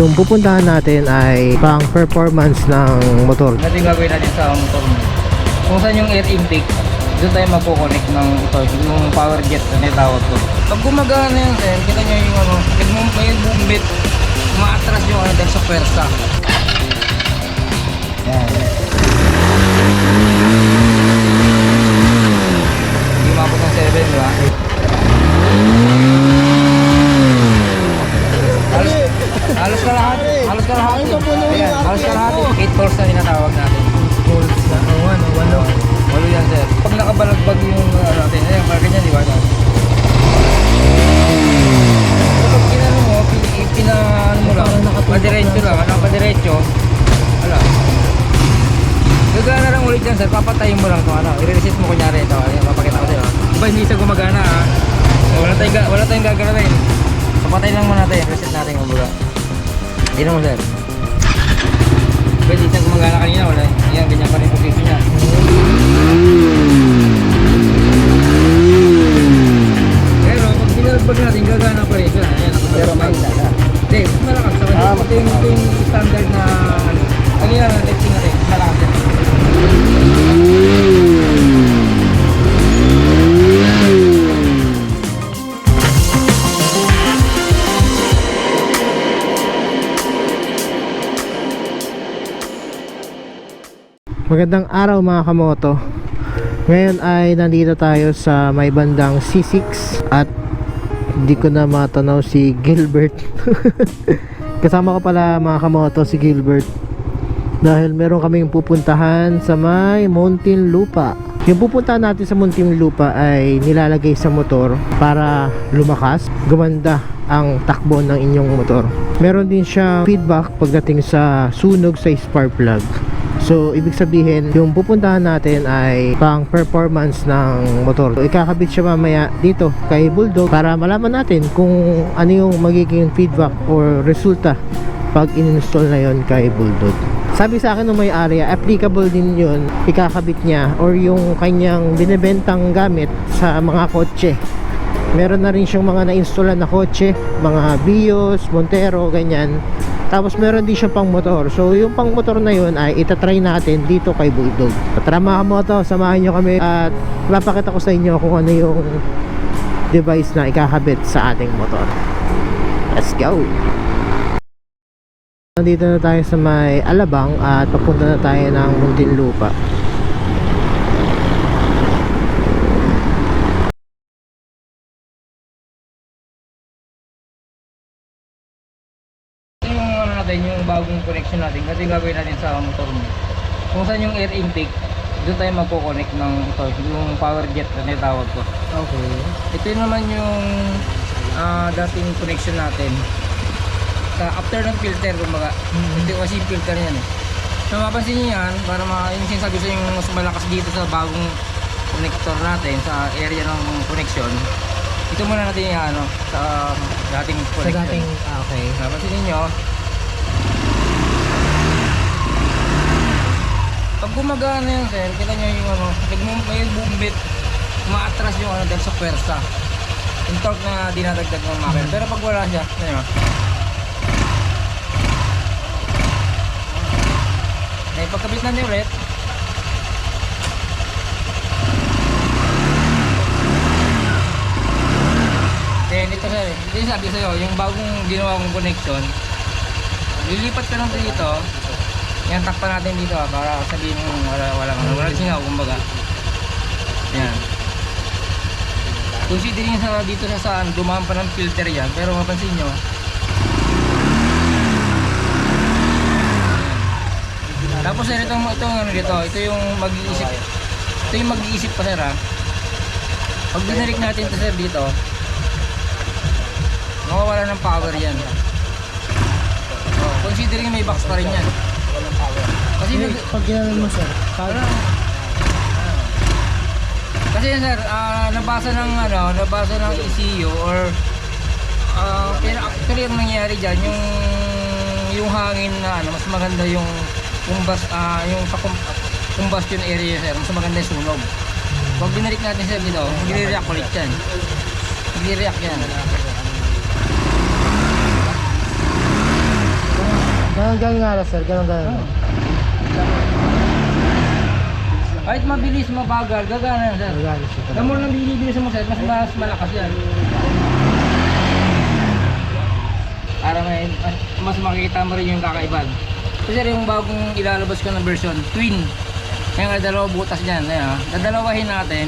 Yung pupuntahan natin ay pang performance ng motor. Ito yung gagawin natin sa motor mo. Kung saan yung air intake, doon tayo magkoconnect ng ito, yung power jet na tinatawag ko. Pag gumagana yan, sir, kita nyo yung ano, may bumbit, umaatras yung ano dahil sa pwersa. Yan. Hindi umabot ng 7, di ba? Halos kalahati. 8 volts na tinatawag natin. Volts na, oh, ano, ano. Walo yan sir. Pag nakabalagbag yung ano natin, ayan, parang ganyan, di ba? Kapag ginano mo, pin, pina, ano mo lang, padiretso lang, ano, padiretso, wala. Gagana lang ulit yan sir, papatayin mo lang to ano, i-reset mo kunyari ito, ayan, papakita ko sa'yo. Di ba hindi siya gumagana ha? Wala tayong, wala tayong gagawin. Papatayin lang muna natin, reset natin buga. Tingnan mo sir. Ito yung, standard na ano. Yan, natin, mas malakas yan. Magandang araw mga kamoto. Ngayon ay nandito tayo sa may bandang C6 at hindi ko na matanaw si Gilbert. Kasama ko pala mga kamoto si Gilbert dahil meron kaming pupuntahan sa may Mountain Lupa. Yung pupuntahan natin sa Mountain Lupa ay nilalagay sa motor para lumakas, gumanda ang takbo ng inyong motor. Meron din siya feedback pagdating sa sunog sa spark plug. So, ibig sabihin, yung pupuntahan natin ay pang performance ng motor. So, ikakabit siya mamaya dito kay Bulldog para malaman natin kung ano yung magiging feedback or resulta pag in-install na yon kay Bulldog. Sabi sa akin ng may-ari, applicable din yun, ikakabit niya or yung kanyang binibentang gamit sa mga kotse. Meron na rin siyang mga na-installan na kotse, mga Vios, Montero, ganyan. Tapos meron din siya pang motor. So yung pang motor na yun ay itatry natin dito kay Bulldog. Tara mga moto, samahan nyo kami at papakita ko sa inyo kung ano yung device na ikakabit sa ating motor. Let's go! Nandito na tayo sa may Alabang at papunta na tayo ng Muntinlupa. Ito yung ano natin, yung bagong connection natin. Kasi gagawin natin sa motor mo. Kung saan yung air intake, doon tayo magkoconnect ng ito, yung power jet na tinatawag ko. Okay. Ito yun naman yung ah, dating connection natin. Sa after ng filter, kumbaga. Ito kasi yung filter yan eh. So mapapansin niyo yan, para ma yung sinasabi sa yung mas malakas dito sa bagong connector natin, sa area ng connection. Ito muna natin yung ano, sa dating Sa connection. dating, ah, okay. Napansin ninyo, pag gumagana yan sir, kita nyo yung ano, nagmum- may bumbit, umaatras yung ano dahil sa pwersa. Yung torque na dinadagdag ng makina. Pero pag wala siya, ano yun? Eh, pagkabit natin ulit, eh, dito sir, hindi sabi sa'yo, yung bagong ginawa kong connection, lilipat ka lang dito, yan, takpan natin dito ah, para sabihin mo wala, wala, wala, wala singaw, kumbaga. Yan. Considering sa dito sa saan, dumaan pa ng filter yan, pero mapansin nyo, Tapos sir, itong, itong ano dito, ito yung mag-iisip, ito yung mag-iisip pa sir ha. Pag binarik natin ito sir dito, mawawala ng power yan. Oh, considering may box pa rin yan. Kasi nag- Pag ginanon mo sir, ano? Kasi sir, ah, nabasa ng ano, nabasa ng ECU or ah pero actually ang nangyayari diyan yung yung hangin na ano, mas maganda yung kumbas ah yung sa combustion area sir, mas maganda yung sunog. Pag binarik natin sir dito, magre-react ulit yan. Magre-react yan. Ganun ganun nga lang sir, ganun ganun. Kahit mabilis, mabagal, gagana yan sir. The more na binibilis mo sir, mas, mas malakas yan. Para may, mas, mas makikita mo rin yung kakaiban. So sir, yung bagong ilalabas ko na version, twin. Kaya nga dalawa butas dyan. Ayan, ah. dadalawahin natin.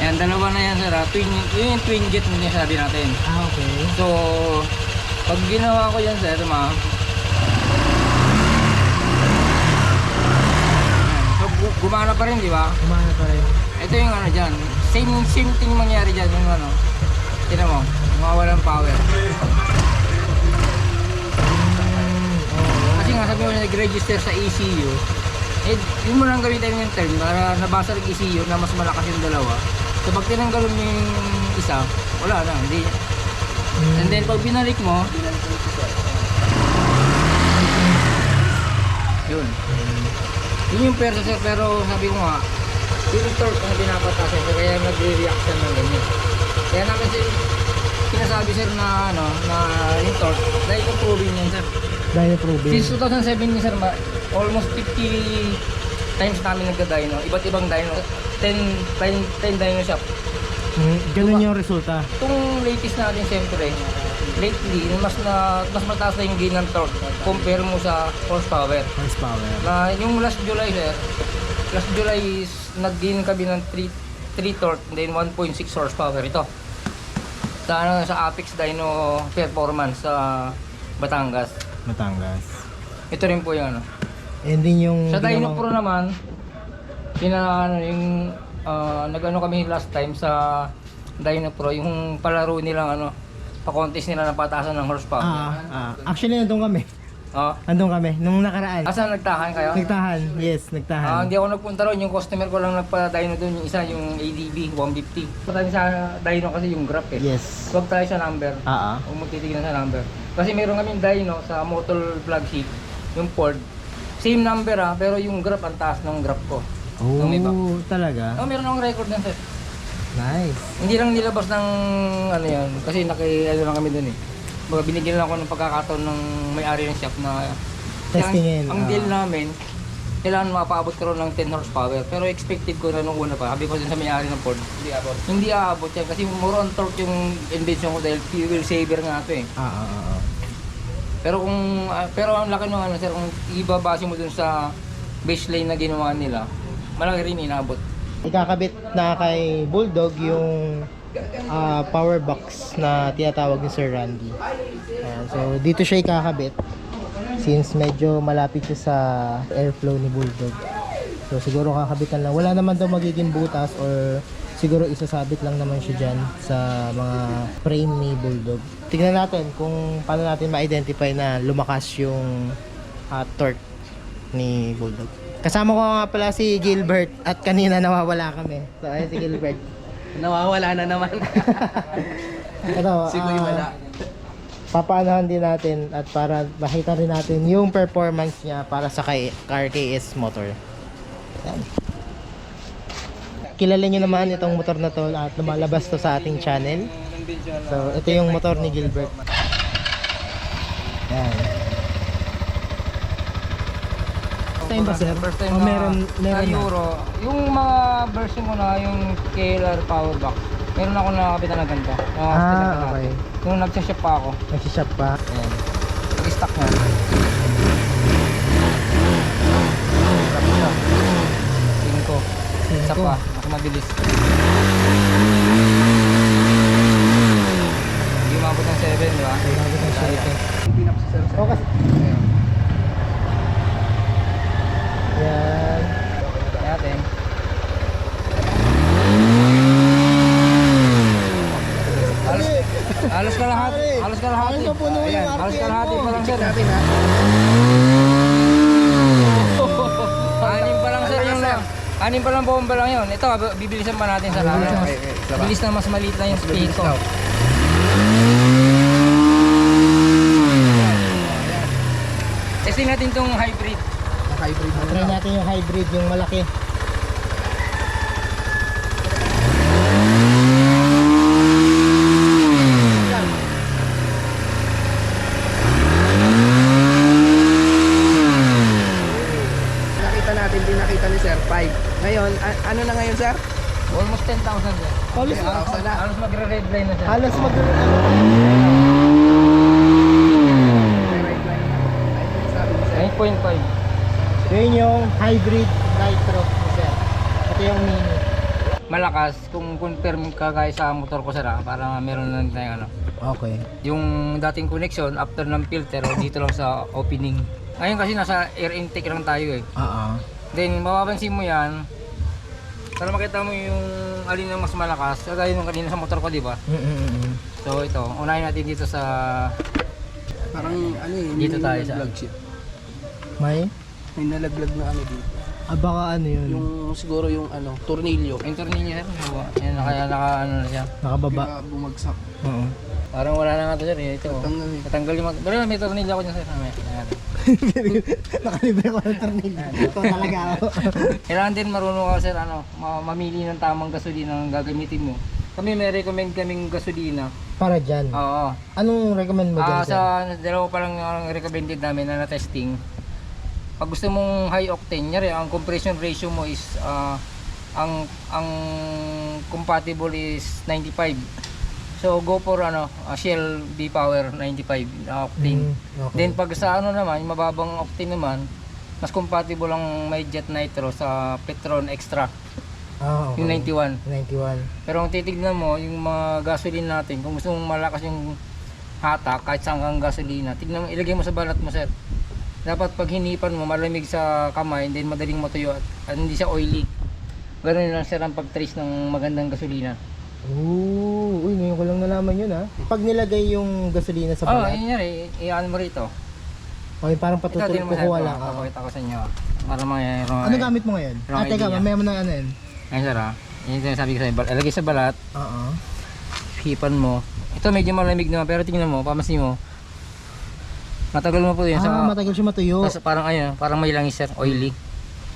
Ayan, dalawa na yan sir. ah. Twin, yun yung twin jet na sabi natin. Ah, okay. So, pag ginawa ko yan sir, ma, Ayan. so gu- gumana pa rin, di ba? Kumana pa rin. Ito yung ano dyan. Same, same thing mangyari dyan. Yung ano. Tinan mo. Mawawalan power. Kasi nga sabi mo na nag-register sa ECU. Eh, yun mo lang gamitin yung term para nabasa ng ECU na mas malakas yung dalawa. So pag tinanggal mo yung isa, wala na. Hindi. And then pag binalik mo, yun. Yun yung perso sir, pero sabi ko nga, yung torque ang pinapatasan so kaya nagre-react siya ng ganyan. Kaya namin sir, sinasabi sir na ano, na yung torque, dahil kung proving yan sir. Dahil proving. Since 2007 ni sir, ma- almost 50 times namin nagda-dyno, iba't ibang dyno. 10, 10, 10 dyno shop. Mm, ganun yung resulta. Itong latest natin siyempre, lately, mas na mas mataas na yung gain ng torque compare mo sa horsepower. Horsepower. Na yung last July sir, last July is nag-gain kami ng 3 3 torque then 1.6 horsepower ito. Sa ano, sa Apex Dyno Performance sa Batangas. Matangas. Ito rin po yung ano. And din yung... Sa Dyno Pro naman, pina ano yung ah, nag-ano kami last time sa Dyno Pro, yung palaro nilang ano, pa-contest nila ng patasan ng horsepower. Ah, ah. Actually, nandun kami. Oh. Nandun kami. Nung nakaraan. Asa nagtahan kayo? Nagtahan. Yes, Ah, nagtahan. hindi ako nagpunta ron. Yung customer ko lang nagpa-dyno doon. Yung isa, yung ADB 150. Patay sa dyno kasi yung graph eh. Yes. Huwag tayo sa number. Ah, ah. Huwag mo titignan sa number. Kasi meron kaming dyno sa motor flagship, yung Ford. Same number ah, pero yung graph ang taas ng graph ko. Iba. Oh, talaga? Oh, meron akong record ng sir. Nice. Hindi lang nilabas ng ano yan, kasi naki ano lang kami doon eh. Baga binigyan lang ako ng pagkakataon ng may-ari ng shop na Testingin, Ang, ang ah. deal namin, kailangan mapaabot ka ron ng 10 horsepower. Pero expected ko na nung una pa, sabi ko din sa may-ari ng Ford, hindi aabot. Hindi aabot yan kasi more on torque yung invention ko dahil fuel saver nga ito eh. Ah, ah, ah, ah. Pero kung ah, pero ang laki ng ano sir, kung ibabase mo dun sa baseline na ginawa nila, malaki rin inaabot. Ikakabit na kay Bulldog yung ah, power box na tinatawag ni Sir Randy. Ayan, so dito siya ikakabit since medyo malapit siya sa airflow ni Bulldog. So siguro kakabitan lang. Wala naman daw magiging butas or siguro isasabit lang naman siya dyan sa mga frame ni Bulldog. Tingnan natin kung paano natin ma-identify na lumakas yung ah, torque ni Bulldog. Kasama ko nga pala si Gilbert at kanina nawawala kami. So ayun si Gilbert. Nawawala na naman. Ito, si Kuya ah, wala. papaanahan din natin at para makita rin natin yung performance niya para sa kay Car KS motor. Yan. Kilala niyo naman itong motor na to at lumalabas to sa ating channel. So, ito yung motor ni Gilbert. Yan. First time ba sir? First time O, na, meron, meron na na. Euro. Yung mga version ko na, yung KLR power box, meron ako nakapitan na ganda. Mga Ah, na. okay. Nung nagsashop pa ako, Nagsishop pa. ayan. Nag-stock na. Cinco. Isa Cinco. pa, mas mabilis. Hindi umabot ng 7, di ba? Umabot ng Kaya. 7. Hindi na po si Sir. O kasi, Ayan. yan. Kaya natin. Halos, halos kalahati. Halos kalahati. Halos napuno yung Ayan, Halos RPM kalahati mo. pa lang sir. Natin ha. Anim pa lang sir yung lang. Lang bomba lang yun. Ito, bibilisan pa natin sa lahat. Okay, okay. Bilis na mas maliit lang yung speed ko. Testing natin tong hybrid. Naka-hybrid na Try natin yung hybrid, yung malaki. ano na ngayon, sir? Almost 10,000 sir. Halos, Ah, sana. Halos magre-red line na sir. halos mag... Right line na. Ay, ito yung sabi mo, sir. 9.5. Yun yung hybrid nitro ni sir. Ito yung mini. Malakas kung confirm ka guys sa motor ko sir ah, para meron lang tayong ano. Okay. Yung dating connection after ng filter o dito lang sa opening. Ngayon kasi nasa air intake lang tayo eh. Oo. Then mapapansin mo yan para makita mo yung alin ang mas malakas. Kagaya nung kanina sa motor ko, di ba? Mm-mm. So ito, unahin natin dito sa Parang ano eh, Dito tayo sa- nalaglag siya. May? May nalaglag na ano dito. Ah, baka ano yun? Yung siguro yung ano, tornilyo. yung tornilyo sir. So, Ayan, naka, naka ano na siya. Nakababa. Kaya bumagsak. Oo. Parang wala na nga to sir. eh. Ito. Tanggal eh. Natanggal yung mga... Pero may tornilyo ako dyan sir. Mamaya. Ayan. Nakalibre ko ng tornilyo. Ito talaga ako. Kailangan din marunong ka sir ano, ma- mamili ng tamang gasolina ang gagamitin mo. Kami may recommend kaming gasolina. Para dyan. Oo. Anong recommend mo dyan, Ah, sir? sa dalawa pa lang ang recommended namin na na-testing. Pag gusto mong high octane, nyari, ang compression ratio mo is ah, ang ang compatible is 95. So go for ano, ah, Shell V-Power 95 na octane. Mm, okay. Then pag sa ano naman, yung mababang octane naman, mas compatible ang may jet nitro sa Petron Extra, ah, okay. yung 91. 91. Pero kung titignan mo, yung mga gasoline natin, kung gusto mong malakas yung hatak, kahit saan kang gasolina, tignan mo, ilagay mo sa balat mo, sir. Dapat pag hinipan mo, malamig sa kamay, then madaling matuyo at, at hindi siya oily. Ganun lang sir ang pag-trace ng magandang gasolina. Ooh, uy, ngayon ko lang nalaman yun ha. Pag nilagay yung gasolina sa Oo, oh, balat, yun yan eh. Iyan mo rito. okay, parang Ito, patutul din mo kukuha lang. oo. Papakita ko sa inyo. ah. Para mayroon. Ano gamit mo ngayon? Wrong Ah, teka, idea. mamaya mo na ano yun. Ayun sir ah. Yun yung sabi ko sa inyo. Ilagay sa balat, Oo. hipan mo. Ito medyo malamig naman, pero tingnan mo, pamasin mo. Matagal mo po yun Ah, sa... matagal siya matuyo. Tapos parang ayun, parang may langis sir, oily.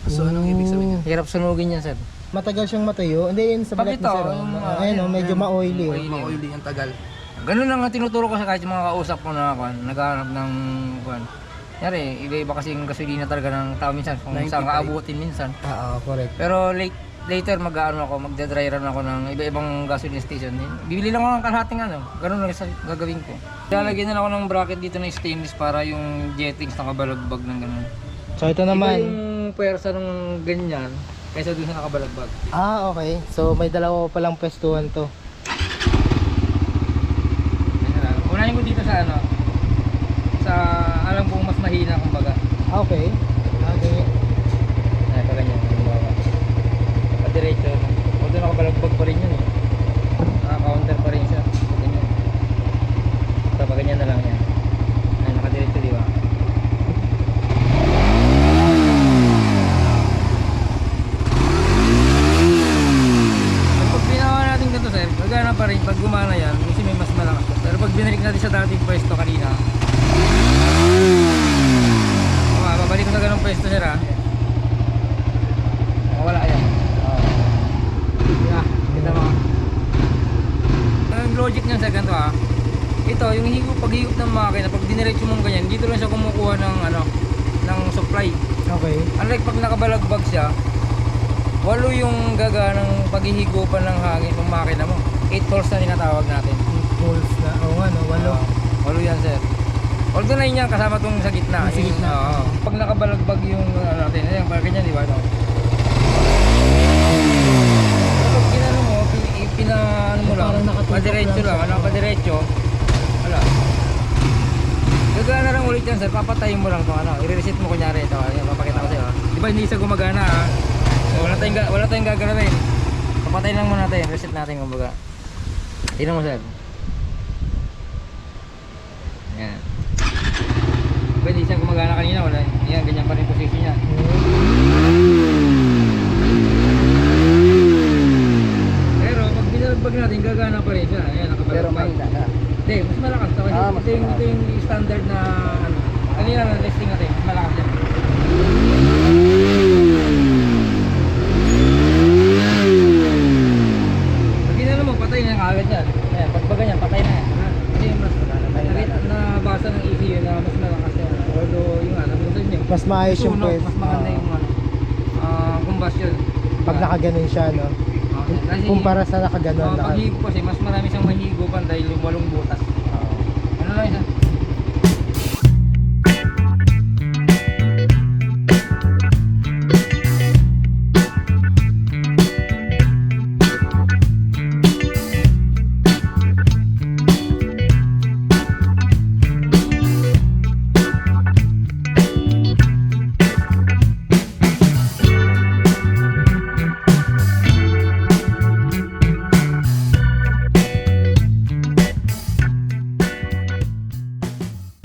So anong ibig sabihin? Hirap sunugin yan sir. Matagal siyang matuyo. Hindi, yun sa Pag balat ito, ni sir. yung oh. mga- Ayun, oh, medyo ma-oily. oh. oily. Ma-oily ang tagal. Ganun lang ang tinuturo ko sa kahit yung mga kausap ko na kwan, naghahanap ng kwan. Yari, iba-iba kasi yung gasolina talaga ng tao minsan kung saan 95. ka abutin minsan. Ah, oo, correct. Pero late, later mag-ano ako, magda-dry run ako ng iba-ibang gasoline station. Bibili lang ako ng kalahating ano, ganun lang sa gagawin ko. Lalagyan na lang ako ng bracket dito na stainless para yung jettings nakabalagbag ng ganun. So, ito Iba naman. yung pwersa ng ganyan kaysa dun sa nakabalagbag. Ah, okay. So, may dalawa pa lang pwestuhan to. Unahin ko dito sa ano, sa alam kong mas mahina kumbaga. Ah, okay. Okay. Ay, pa ganyan. kumbaga. Pa-diretso. Although nakabalagbag pa rin yun eh. Naka-counter pa rin siya. Ganyan. So, pa ganyan na lang yan. Ay, nakadiretso di ba? Pag ginawa natin ganito sir, magana pa rin pag gumana yan, kasi may mas malakas. Pero pag binalik natin sa dating pwesto kanina, Okay, babalik ko sa ganung pwesto sir ha. Wala yan. Yeah, kita mo. Ang logic niyan sa ganito ha. Ito, yung higop paghigop ng makina, pag diniretso mong ganyan, dito lang siya kumukuha ng ano, ng supply. Okay. Unlike pag nakabalagbag siya, walo yung gaga ng paghihigupan ng hangin ng makina 8 holes na tinatawag natin. Pulse na. Oo nga, no? Walo. Oo, walo yan sir. Although na yan kasama tong sa gitna. Sa Yung- gitna. oo. Pag nakabalagbag yung ano natin, ayan, parang ganyan di ba? No? Pag ginano mo, pina, ano mo lang, padiretso lang ano, padiretso, wala. Gagana lang ulit yan sir, papatayin mo lang to ano, i-reset mo kunyari ito, ayan, papakita ko sa'yo. ah. Di ba hindi siya gumagana ha? So, wala tayong, wala tayong gagawin. Papatayin lang muna natin, reset natin kumbaga. Tingnan mo sir. Yan. Di ba hindi siya gumagana kanina, wala. Yan, ganyan pa rin position niya. Pero pag binalagbag natin, gagana pa rin siya. Ayan, Pero nakabalagbag. mahina na. Hindi, mas malakas Ah, mas ito, yung, ito yung standard na ano. Kanina na testing natin, mas malakas yan. Pag ginano mo, patay na agad yan. Ayan, pag baga yan, patay na yan. Kasi yung mas nakita na basa ng ECU na mas malakas yan. Although yung ano, minsan yung Mas maayos yung sunog, pwes. mas maganda yung ano, ah, combustion. Pag nakaganon siya, no? Okay. Kasi, Kumpara sa nakaganon oh, na. pag higo kasi, mas marami siyang mahigupan dahil yung walong butas. Ano lang isa?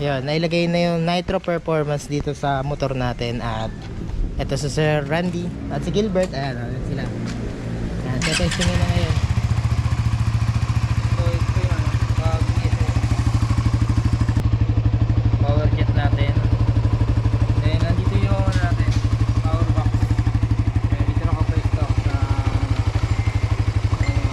Yun, nailagay na yung nitro performance dito sa motor natin at ito si Sir Randy at si Gilbert, ayan, ayan sila. Ayan, testing na ngayon. So, ito yung ano, pag ito. Power jet natin. Then, nandito yung ano natin, power box. Then, dito nakapwesto sa uh,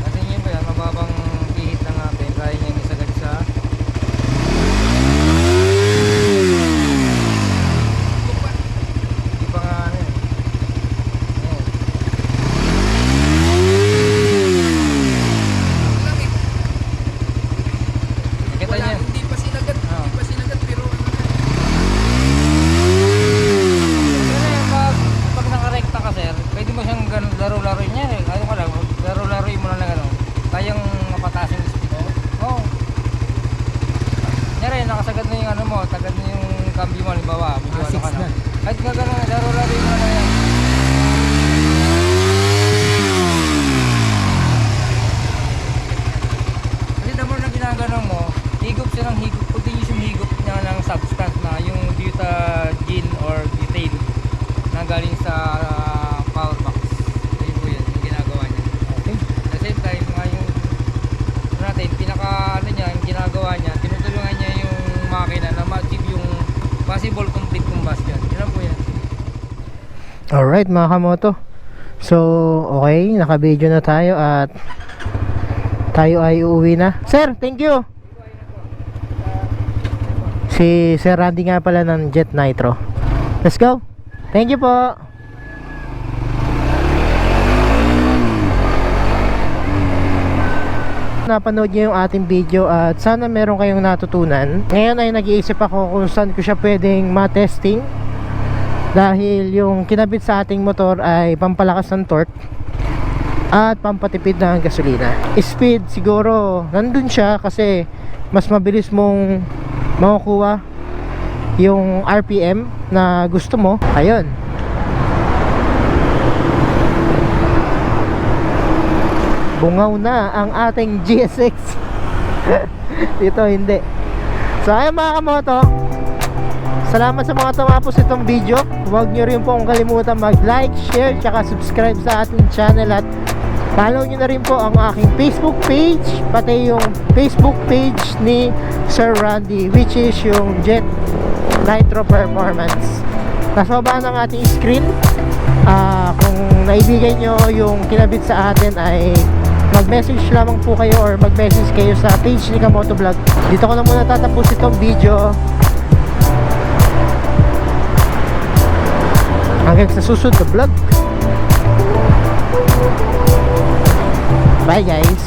Kasi yun ba yan, mababang pihit lang natin. Kaya niya isagad sa Hindi pa nga ano eh. Ayan. Nakita niyo? Hindi pa sinagat, Ah. hindi pa sinagat pero Ano yan, pag, pag nakarekta ka sir, pwede mo siyang ganun, laro-laro niya eh. Ayaw ka lang, laro-laro mo lang na gano'n. Kayang mapataas yung speed mo. Oo. Oh. Nyari, nakasagad na yung ano mo, tagad na yung cambio mo, halimbawa, medyo Ah, ano six ka na. na. Kahit nga gano'n, laro-laro mo lang na yan. Kasi the more na ginagano mo, higop siya ng higop, continuous yung higop niya ng substance na yung butadiene or butane na galing sa ah, power box. Ayun po yun, yung ginagawa niya. Okay. At the same time, nga yung ano natin, pinaka ano niya, yung ginagawa niya, tinutulungan niya yung makina na ma-achieve yung possible complete combustion. Yun lang po yan. Alright mga kamoto. So, okay, naka-video na tayo at tayo ay uuwi na. Sir, thank you. Si Sir Randy nga pala ng Jet Nitro. Let's go. Thank you po. napanood niyo yung ating video at sana meron kayong natutunan. Ngayon ay nag-iisip ako kung saan ko siya pwedeng ma-testing dahil yung kinabit sa ating motor ay pampalakas ng torque at pampatipid ng gasolina. Speed siguro nandun siya kasi mas mabilis mong makukuha yung RPM na gusto mo. Ayun. Bungaw na ang ating GSX. Dito hindi. So ayun mga kamoto, Salamat sa mga tumapos itong video. Huwag nyo rin pong kalimutan mag-like, share, tsaka subscribe sa ating channel at follow nyo na rin po ang aking Facebook page, pati yung Facebook page ni Sir Randy, which is yung Jet Nitro Performance. Nasa ng ating screen, ah, kung naibigay nyo yung kinabit sa atin ay mag-message lamang po kayo or mag-message kayo sa page ni Kamoto Vlog. Dito ko na muna tatapos itong video. hanggang sa susunod na vlog. Bye guys.